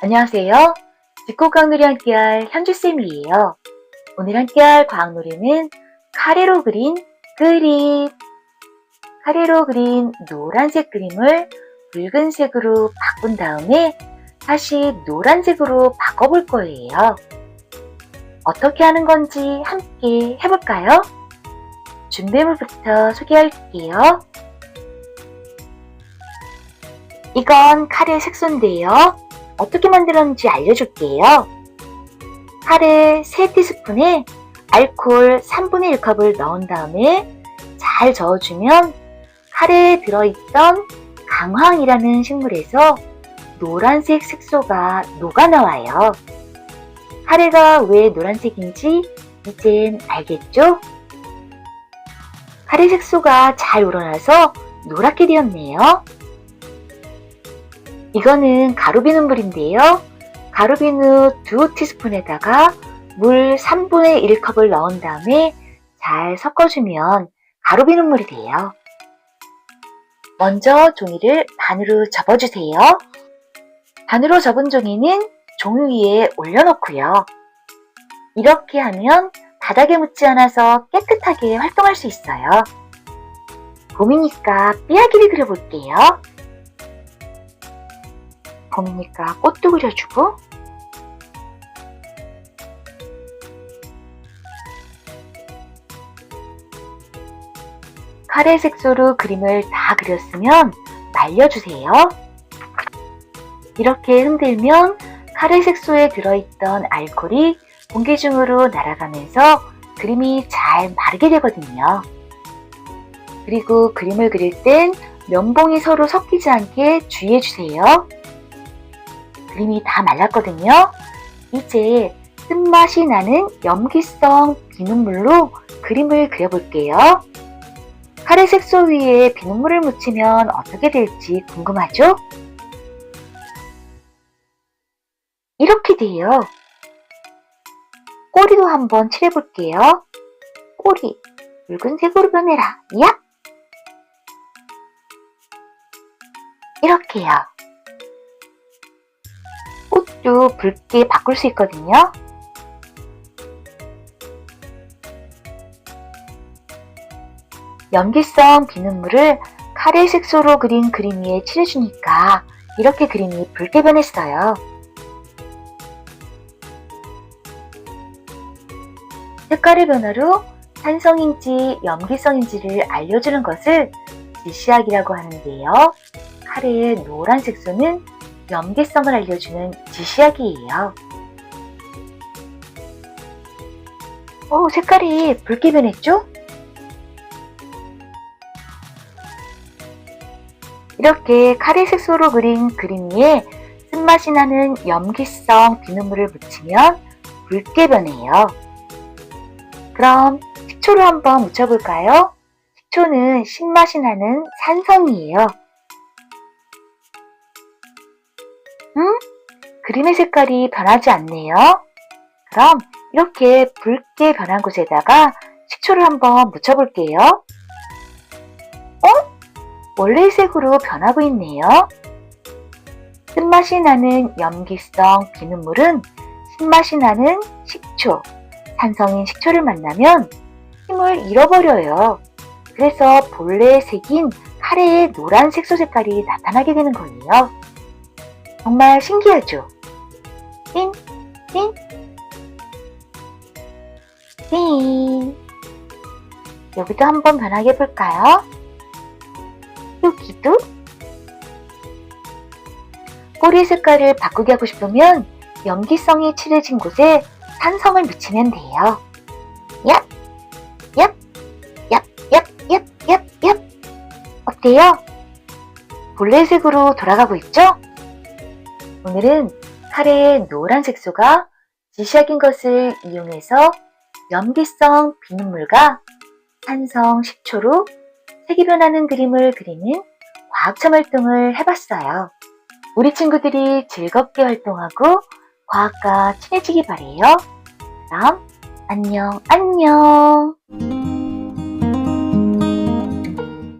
안녕하세요. 듣고 과학놀이 함께할 현주쌤이에요. 오늘 함께할 과학놀이는 카레로 그린 그림. 카레로 그린 노란색 그림을 붉은색으로 바꾼 다음에 다시 노란색으로 바꿔볼 거예요. 어떻게 하는 건지 함께 해볼까요? 준비물부터 소개할게요. 이건 카레 색소인데요. 어떻게 만들었는지 알려줄게요. 카레 3티스푼에 알코올 3분의 1컵을 넣은 다음에 잘 저어주면 카레에 들어있던 강황이라는 식물에서 노란색 색소가 녹아나와요. 카레가 왜 노란색인지 이젠 알겠죠? 카레 색소가 잘 우러나서 노랗게 되었네요. 이거는 가루비누 물인데요. 가루비누 2티스푼에다가 물 3분의 1컵을 넣은 다음에 잘 섞어주면 가루비누 물이 돼요. 먼저 종이를 반으로 접어주세요. 반으로 접은 종이는 종이 위에 올려놓고요. 이렇게 하면 바닥에 묻지 않아서 깨끗하게 활동할 수 있어요. 봄이니까 삐아기를 그려볼게요. 봄이니까 꽃도 그려주고 카레 색소로 그림을 다 그렸으면 말려주세요. 이렇게 흔들면 카레 색소에 들어있던 알코올이 공기 중으로 날아가면서 그림이 잘 마르게 되거든요. 그리고 그림을 그릴 땐 면봉이 서로 섞이지 않게 주의해주세요. 그림이 다 말랐거든요. 이제 쓴맛이 나는 염기성 비눗물로 그림을 그려볼게요. 카레 색소 위에 비눗물을 묻히면 어떻게 될지 궁금하죠? 이렇게 돼요. 꼬리도 한번 칠해볼게요. 꼬리, 붉은색으로 변해라. 야! 이렇게요. 꽃도 붉게 바꿀 수 있거든요. 염기성 비눗물을 카레 색소로 그린 그림 위에 칠해주니까 이렇게 그림이 붉게 변했어요. 색깔의 변화로 산성인지 염기성인지를 알려주는 것을 지시학이라고 하는데요. 카레의 노란 색소는 염기성을 알려주는 지시학이에요. 오, 색깔이 붉게 변했죠? 이렇게 카레 색소로 그린 그림 위에 쓴맛이 나는 염기성 비눗물을 묻히면 붉게 변해요. 그럼 식초를 한번 묻혀볼까요? 식초는 신맛이 나는 산성이에요. 그림의 색깔이 변하지 않네요. 그럼 이렇게 붉게 변한 곳에다가 식초를 한번 묻혀볼게요. 어? 원래의 색으로 변하고 있네요. 쓴맛이 나는 염기성 비눗물은 신맛이 나는 식초, 산성인 식초를 만나면 힘을 잃어버려요. 그래서 본래의 색인 카레의 노란 색 소 색깔이 나타나게 되는 거예요. 정말 신기하죠? 띵, 띵, 띵. 여기도 한번 변하게 해볼까요? 여기도? 꼬리 색깔을 바꾸게 하고 싶으면 염기성이 칠해진 곳에 산성을 묻히면 돼요. 얍, 얍, 얍, 얍, 얍, 얍, 얍. 어때요? 본래색으로 돌아가고 있죠? 오늘은 카레의 노란 색소가 지시약인 것을 이용해서 염기성 비눗물과 산성 식초로 색이 변하는 그림을 그리는 과학참 활동을 해봤어요. 우리 친구들이 즐겁게 활동하고 과학과 친해지기 바래요. 그럼 안녕 안녕